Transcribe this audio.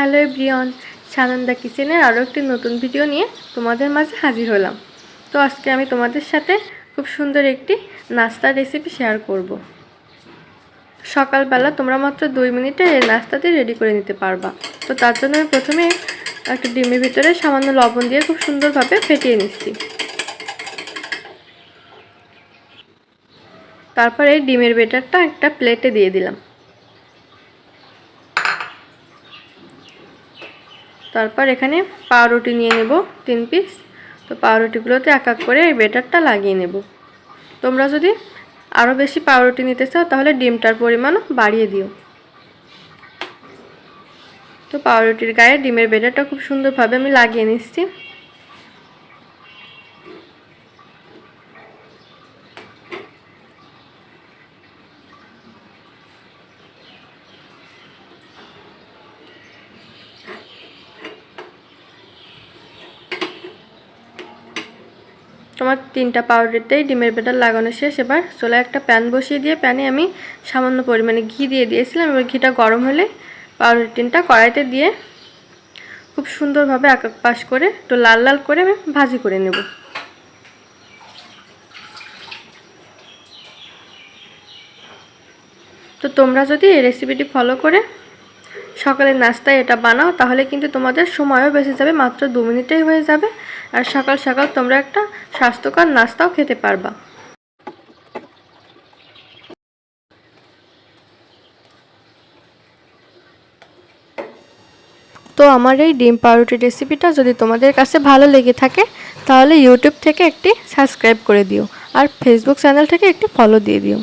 Hello everyone, Sananda কিচেনের আরও একটি নতুন ভিডিও নিয়ে তোমাদের মাঝে হাজির হলাম। তো আজকে আমি তোমাদের সাথে খুব সুন্দর একটি নাস্তার রেসিপি শেয়ার করব। সকালবেলা তোমরা মাত্র দুই মিনিটে এই নাস্তাটি রেডি করে নিতে পারবা। তো তার জন্য আমি প্রথমে একটা ডিমের ভিতরে সামান্য লবণ দিয়ে খুব সুন্দরভাবে ফেটিয়ে নিচ্ছি। তারপর এই ডিমের বেটারটা একটা প্লেটে দিয়ে দিলাম। তারপর এখানে পাউরুটি নিয়ে নেব তিন পিস তো পাউরুটিগুলোতে এক এক করে এই বেটারটা লাগিয়ে নেব। তোমরা যদি আরও বেশি পাউরুটি নিতে চাও, তাহলে ডিমটার পরিমাণও বাড়িয়ে দিও। তো পাউরুটির গায়ে ডিমের বেটারটা খুব সুন্দরভাবে আমি লাগিয়ে নিচ্ছি। তোমার তিনটা পাউরুটিতেই ডিমের বেটার লাগানো শেষ। এবার চলে একটা প্যান বসিয়ে দিয়ে প্যানে আমি সামান্য পরিমাণে ঘি দিয়ে দিয়েছিলাম। এবার ঘিটা গরম হলে পাউরুটি টিনটা কড়াইতে দিয়ে খুব সুন্দরভাবে এক এক পাশ করে একটু লাল লাল করে আমি ভাজি করে নেব। তো তোমরা যদি এই রেসিপিটি ফলো করে সকালের নাস্তায় এটা বানাও, তাহলে কিন্তু তোমাদের সময়ও বেঁচে যাবে, মাত্র দু মিনিটেই হয়ে যাবে। আর সকাল সকাল তোমরা একটা স্বাস্থ্যকর নাস্তাও খেতে পারবা। তো আমার এই ডিম পাউরুটি রেসিপিটা যদি তোমাদের কাছে ভালো লেগে থাকে, তাহলে ইউটিউব থেকে একটি সাবস্ক্রাইব করে দিও, আর ফেসবুক চ্যানেল থেকে একটি ফলো দিয়ে দিও।